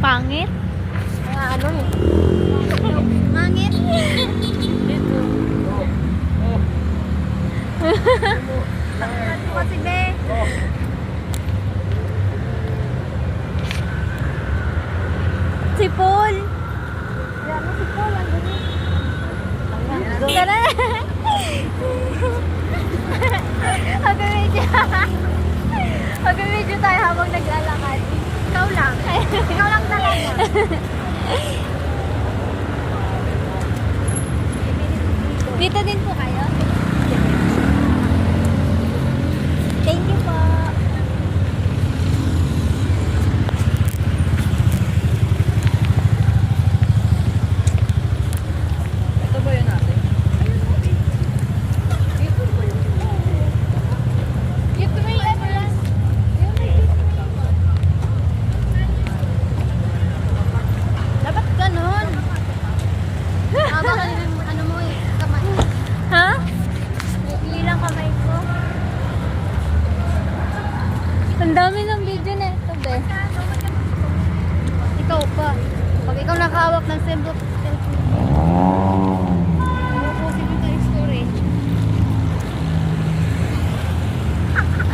Pangit? Ya, ano Pangit. Kasi be. Si Paul. Ya, si Paul. Tara. Tayo habang naglalakad. Ikaw lang. Ikaw lang talaga. Dito din po kayo? Ang dami ng video na ito, be. Ikaw pa. Pag ikaw nakahawak ng.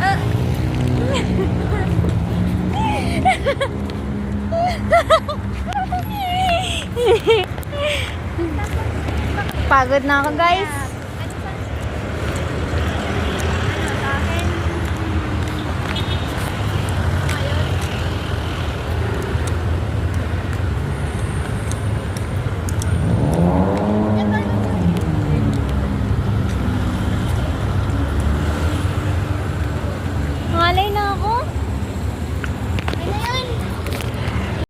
Ah. Pagod na ako guys.